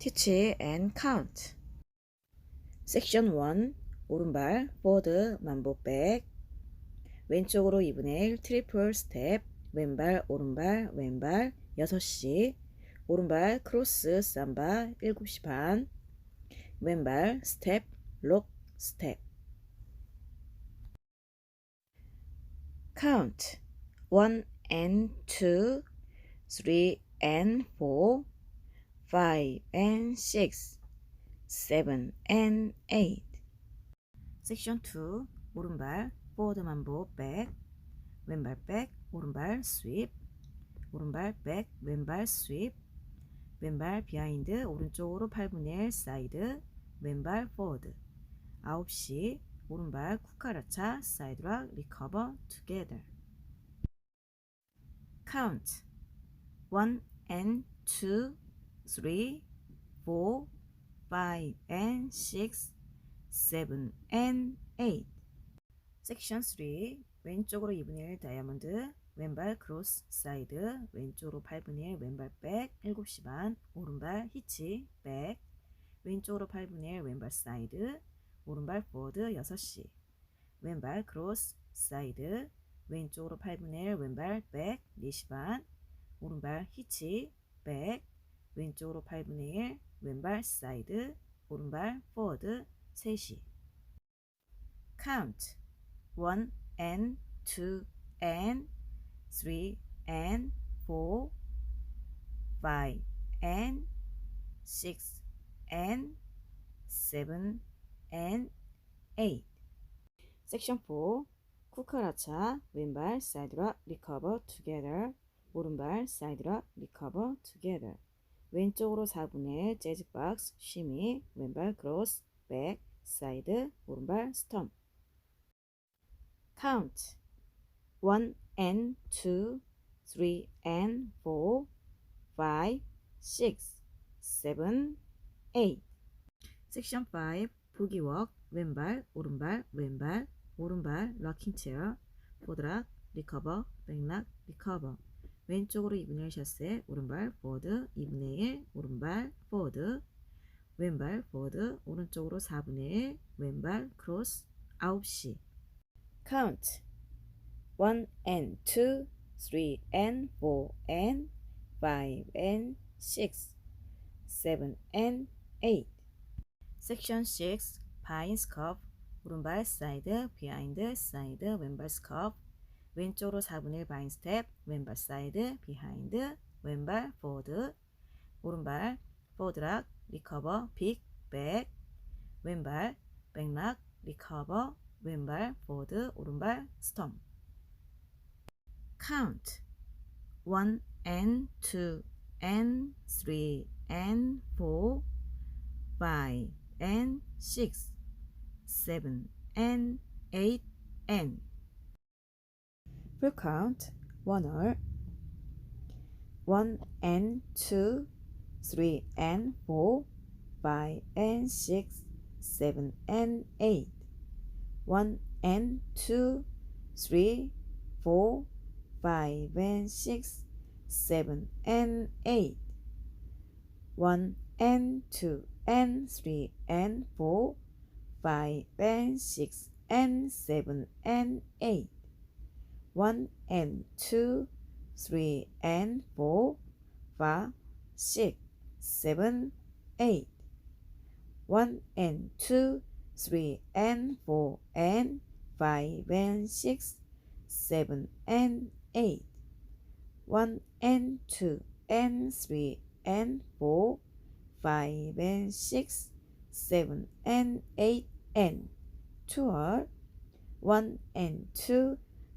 teach and count. 섹션 1 오른발 포드 만보백 왼쪽으로 2분의 1 트리플 스텝 왼발 오른발 왼발 6시. 오른발 크로스 삼바 7시 반. 왼발 스텝 록 스텝 count. 1 and 2 3 and 4 5 and 6 7 and 8 섹션 2 오른발 포워드 만보 백 왼발 백 오른발 스윕 오른발 백 왼발 스윕 왼발 비하인드 오른쪽으로 8분의 1 사이드 왼발 포워드 9시 오른발 쿠카라차 사이드락 리커버 투게더 count. 1 and 2 3 4 5 and 6 7 and 8 섹션 3 왼쪽으로 2분의 1 다이아몬드 왼발 크로스 사이드 왼쪽으로 8분의 1 왼발 백 7시 반 오른발 히치 백 왼쪽으로 8분의 1 왼발 사이드 오른발 포워드 6시. 왼발 크로스 사이드 왼쪽으로 8분의 1 왼발 백 4시 반 오른발 히치 백 왼쪽으로 8분의 1 왼발 사이드 오른발 포워드 3시 count. 1 and 2 and 3 and 4 5 and 6 and 7 and 8 섹션 4 쿠카라차 왼발 사이드락 리커버 투게더 오른발 사이드락 리커버 투게더 왼쪽으로 4분의 1 재즈 박스 쉬미 왼발 크로스 백 사이드 오른발 스톰. count 1 and 2 3 and 4 5 6 7 8 섹션 5 부기웍 왼발 오른발 왼발 오른발 럭킹 체어 포드락 리커버 백락 리커버 왼쪽으로 2분의 1 샷세 오른발 포워드 2분의 1 오른발 포워드 왼발 포워드 오른쪽으로 4분의 1 왼발 크로스 9시. Count. 1 and 2 3 and 4 and 5 and 6 7 and 8 섹션 6 바인 스컵 오른발 사이드 비하인드 사이드 왼발 스컵 왼쪽으로 4분의 1 바인 스텝 왼발 사이드 비하인드 왼발 포워드 오른발 포워드락 리커버 빅 백 왼발 백락 리커버 왼발 포워드 오른발 스톰. Count. 1 and 2 and 3 and 4 5 and 6 7 and 8 and We'll count one or one and two, three and four, five and six, seven and eight, one and 5, and six, seven and eight, one and two and three and four, five and six and seven and eight. 1 and 2 3 and 4 5 6 7 8 1 and 2 3 and 4 and 5 and 6 7 and 8 1 and 2 and 3 and 4 5 and 6 7 and 8 and 2 are 1 and 2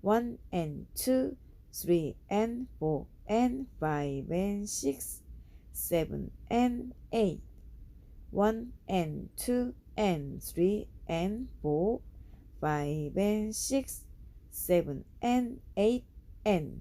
1 and 2 3 and 4 and 5 and 6 seven, and eight. One and two and three and four, five and six, seven and eight and